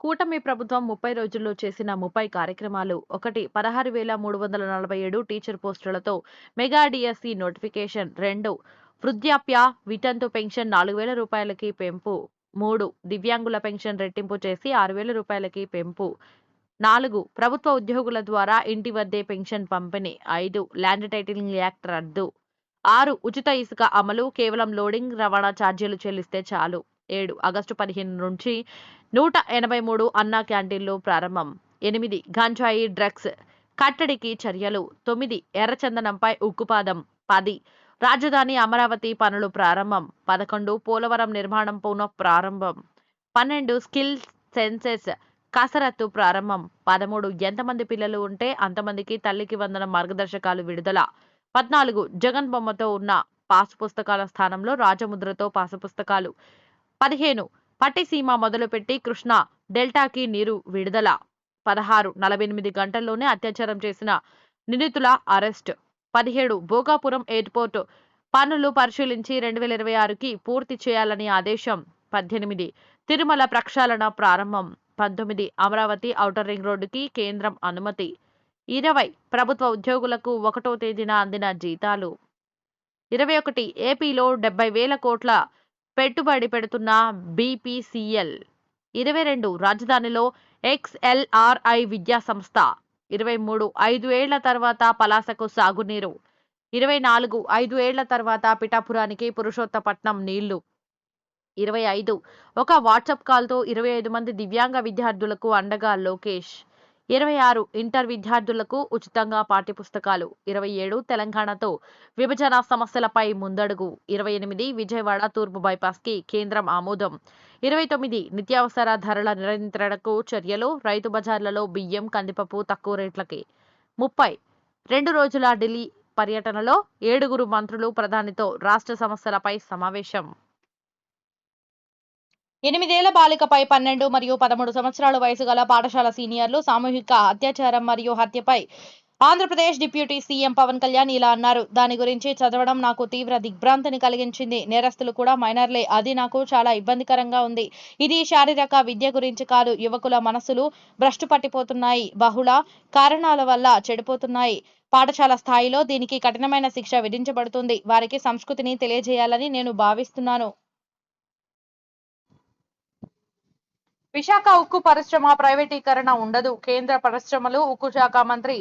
కూటమి ప్రభుత్వం ముప్పై రోజుల్లో చేసిన ముప్పై కార్యక్రమాలు ఒకటి పదహారు వేల మూడు వందల నలభై ఏడు టీచర్ పోస్టులతో మెగా డిఎస్సి నోటిఫికేషన్ రెండు వృద్ధాప్య విటంతు పెన్షన్ నాలుగు వేల రూపాయలకి పెంపు మూడు దివ్యాంగుల పెన్షన్ రెట్టింపు చేసి ఆరు వేల రూపాయలకి పెంపు నాలుగు ప్రభుత్వ ఉద్యోగుల ద్వారా ఇంటి వద్దే పెన్షన్ పంపిణీ ఐదు ల్యాండ్ టైటిలింగ్ యాక్ట్ రద్దు ఆరు ఉచిత ఇసుక అమలు కేవలం లోడింగ్ రవాణా ఛార్జీలు చెల్లిస్తే చాలు. ఏడు ఆగస్టు పదిహేను నుంచి నూట ఎనభై మూడు అన్నా క్యాంటీన్లు ప్రారంభం. ఎనిమిది గంజాయి డ్రగ్స్ కట్టడికి చర్యలు. తొమ్మిది ఎర్రచందనంపై ఉక్కుపాదం. పది రాజధాని అమరావతి పనులు ప్రారంభం. పదకొండు పోలవరం నిర్మాణం పునః ప్రారంభం. పన్నెండు స్కిల్ సెన్సెస్ కసరత్తు ప్రారంభం. పదమూడు ఎంతమంది పిల్లలు ఉంటే అంతమందికి తల్లికి వందన మార్గదర్శకాలు విడుదల. పద్నాలుగు జగన్ బొమ్మతో ఉన్న పాసు పుస్తకాల స్థానంలో రాజముద్రతో పాసు పుస్తకాలు. పదిహేను పట్టిసీమ మొదలుపెట్టి కృష్ణా డెల్టాకి నీరు విడుదల. పదహారు నలభై ఎనిమిది గంటల్లోనే అత్యాచారం చేసిన నిందితుల అరెస్ట్. పదిహేడు భోగాపురం ఎయిర్పోర్ట్ పనులు పరిశీలించి రెండు వేల ఇరవై ఆరుకి పూర్తి చేయాలని ఆదేశం. పద్దెనిమిది తిరుమల ప్రక్షాళన ప్రారంభం. పంతొమ్మిది అమరావతి ఔటర్ రింగ్ రోడ్డుకి కేంద్రం అనుమతి. ఇరవై ప్రభుత్వ ఉద్యోగులకు ఒకటో తేదీన అందిన జీతాలు. ఇరవై ఒకటి ఏపీలో డెబ్బై వేల కోట్ల పెట్టుబడి పెడుతున్న బీపీసీఎల్. ఇరవై రెండు రాజధానిలో ఎక్స్ఎల్ఆర్ఐ విద్యా సంస్థ. ఇరవై మూడు ఐదు ఏళ్ళ తర్వాత పలాసకు సాగునీరు. ఇరవై నాలుగు ఐదు ఏళ్ళ తర్వాత పిఠాపురానికి పురుషోత్తపట్నం నీళ్ళు. ఇరవై ఐదు ఒక వాట్సాప్ కాల్తో ఇరవై ఐదు మంది దివ్యాంగ విద్యార్థులకు అండగా లోకేష్. ఇరవై ఆరు ఇంటర్ విద్యార్థులకు ఉచితంగా పాఠ్యపుస్తకాలు ఇరవై ఏడు తెలంగాణతో విభజన సమస్యలపై ముందడుగు ఇరవై ఎనిమిది విజయవాడ తూర్పు బైపాస్కి కేంద్రం ఆమోదం ఇరవై తొమ్మిది నిత్యావసర ధరల నియంత్రణకు చర్యలు రైతు బజార్లలో బియ్యం కందిపప్పు తక్కువ రేట్లకి ముప్పై రెండు రోజుల ఢిల్లీ పర్యటనలో ఏడుగురు మంత్రులు ప్రధానితో రాష్ట్ర సమస్యలపై సమావేశం. ఎనిమిదేళ్ళ బాలికపై పన్నెండు మరియు పదమూడు సంవత్సరాల వయసు గల పాఠశాల సీనియర్లు సామూహిక అత్యాచారం మరియు హత్యపై ఆంధ్రప్రదేశ్ డిప్యూటీ సీఎం పవన్ కళ్యాణ్ ఇలా అన్నారు. దాని గురించి చదవడం నాకు తీవ్ర దిగ్భ్రాంతిని కలిగించింది. నేరస్తులు కూడా మైనర్లే. అది నాకు చాలా ఇబ్బందికరంగా ఉంది. ఇది శారీరక విద్య గురించి కాదు. యువకుల మనసులు భ్రష్టు పట్టిపోతున్నాయి. బహుళ కారణాల వల్ల చెడిపోతున్నాయి. పాఠశాల స్థాయిలో దీనికి కఠినమైన శిక్ష విధించబడుతుంది. వారికి సంస్కృతిని తెలియజేయాలని నేను భావిస్తున్నాను. విశాఖ ఉక్కు పరిశ్రమ ప్రైవేటీకరణ ఉండదు. కేంద్ర పరిశ్రమలు ఉక్కు శాఖ మంత్రి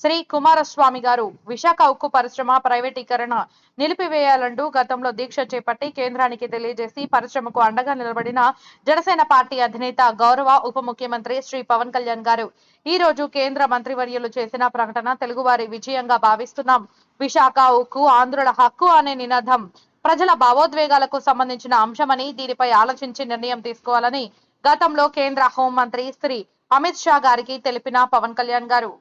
శ్రీ కుమారస్వామి గారు విశాఖ ఉక్కు పరిశ్రమ ప్రైవేటీకరణ నిలిపివేయాలంటూ గతంలో దీక్ష చేపట్టి కేంద్రానికి తెలియజేసి పరిశ్రమకు అండగా నిలబడిన జనసేన పార్టీ అధినేత గౌరవ ఉప ముఖ్యమంత్రి శ్రీ పవన్ కళ్యాణ్ గారు. ఈ రోజు కేంద్ర మంత్రివర్యులు చేసిన ప్రకటన తెలుగువారి విజయంగా భావిస్తున్నాం. విశాఖ ఉక్కు ఆంధ్రుల హక్కు అనే నినాదం ప్రజల భావోద్వేగాలకు సంబంధించిన అంశమని దీనిపై ఆలోచించి నిర్ణయం తీసుకోవాలని గతంలో కేంద్ర హోంమంత్రి శ్రీ అమిత్ షా గారికి తెలిపిన పవన్ కళ్యాణ్ గారు.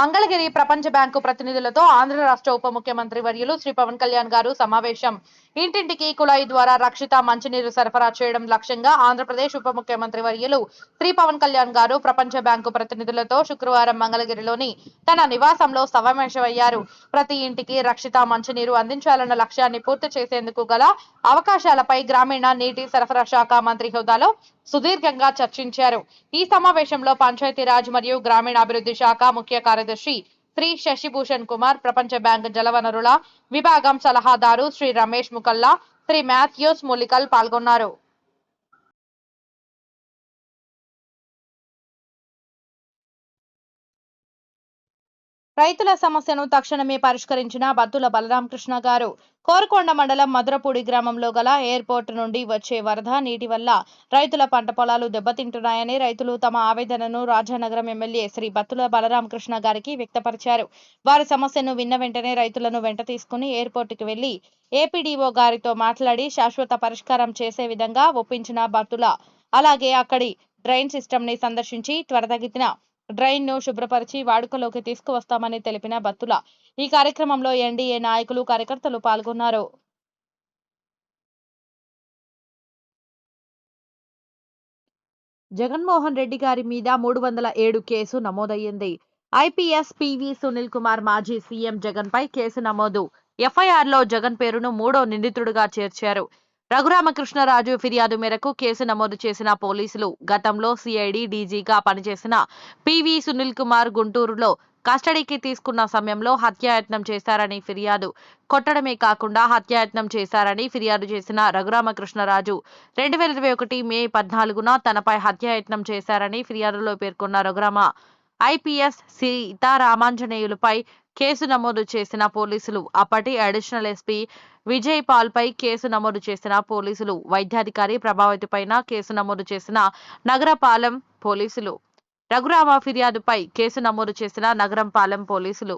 మంగళగిరి ప్రపంచ బ్యాంకు ప్రతినిధులతో ఆంధ్ర రాష్ట్ర ఉప ముఖ్యమంత్రి వర్యులు శ్రీ పవన్ కళ్యాణ్ గారు సమావేశం. ఇంటింటికి కుళాయి ద్వారా రక్షిత మంచినీరు సరఫరా చేయడం లక్ష్యంగా ఆంధ్రప్రదేశ్ ఉప ముఖ్యమంత్రి వర్యులు శ్రీ పవన్ కళ్యాణ్ గారు ప్రపంచ బ్యాంకు ప్రతినిధులతో శుక్రవారం మంగళగిరిలోని తన నివాసంలో సమావేశమయ్యారు. ప్రతి ఇంటికి రక్షిత మంచినీరు అందించాలన్న లక్ష్యాన్ని పూర్తి చేసేందుకు గల అవకాశాలపై గ్రామీణ నీటి సరఫరా శాఖ మంత్రి హోదాలో సుదీర్ఘంగా చర్చించారు. ఈ సమావేశంలో పంచాయతీరాజ్ మరియు గ్రామీణాభివృద్ధి శాఖ ముఖ్య కార్యదర్శి శ్రీ శశిభూషణ్ కుమార్ ప్రపంచ బ్యాంక్ జలవనరుల విభాగం సలహాదారు శ్రీ రమేష్ ముకల్లా శ్రీ మాథ్యూస్ ములికల్ పాల్గొన్నారు. రైతుల సమస్యను తక్షణమే పరిష్కరించిన బత్తుల బలరామకృష్ణ గారు. కోరుకొండ మండలం మధురపూడి గ్రామంలో గల ఎయిర్పోర్ట్ నుండి వచ్చే వరద నీటి వల్ల రైతుల పంట పొలాలు దెబ్బతింటున్నాయని రైతులు తమ ఆవేదనను రాజానగరం ఎమ్మెల్యే శ్రీ బత్తుల బలరామకృష్ణ గారికి వ్యక్తపరిచారు. వారి సమస్యను విన్న వెంటనే రైతులను వెంట తీసుకుని ఎయిర్పోర్టుకి వెళ్ళి ఏపీడీఓ గారితో మాట్లాడి శాశ్వత పరిష్కారం చేసే విధంగా ఒప్పించిన బత్తుల అలాగే అక్కడి డ్రైన్ సిస్టమ్ని సందర్శించి త్వరతగిన డ్రైన్ను శుభ్రపరిచి వాడుకలోకి తీసుకువస్తామని తెలిపిన బత్తుల ఈ కార్యక్రమంలో ఎన్డీఏ నాయకులు కార్యకర్తలు పాల్గొన్నారు. జగన్మోహన్ రెడ్డి గారి మీద మూడు వందల ఏడు కేసు నమోదయ్యింది. ఐపీఎస్ పివి సునీల్ కుమార్ మాజీ సీఎం జగన్ పై కేసు నమోదు. ఎఫ్ఐఆర్లో జగన్ పేరును మూడో నిందితుడుగా చేర్చారు. రఘురామకృష్ణరాజు ఫిర్యాదు మేరకు కేసు నమోదు చేసిన పోలీసులు గతంలో సిఐడి డీజీగా పనిచేసిన పివి సునీల్ కుమార్ గుంటూరులో కస్టడీకి తీసుకున్న సమయంలో హత్యాయత్నం చేశారని ఫిర్యాదు. కొట్టడమే కాకుండా హత్యాయత్నం చేశారని ఫిర్యాదు చేసిన రఘురామకృష్ణరాజు రెండు వేల ఇరవై ఒకటి మే పద్నాలుగున తనపై హత్యాయత్నం చేశారని ఫిర్యాదులో పేర్కొన్న రఘురామ ఐపీఎస్ సీతారామాంజనేయులపై కేసు నమోదు చేసిన పోలీసులు అప్పటి అడిషనల్ ఎస్పీ విజయ్ పాల్ పై కేసు నమోదు చేసిన పోలీసులు వైద్యాధికారి ప్రభావతిపైన కేసు నమోదు చేసిన నగరపాలెం పోలీసులు రఘురామ ఫిర్యాదుపై కేసు నమోదు చేసిన నగరంపాలెం పోలీసులు.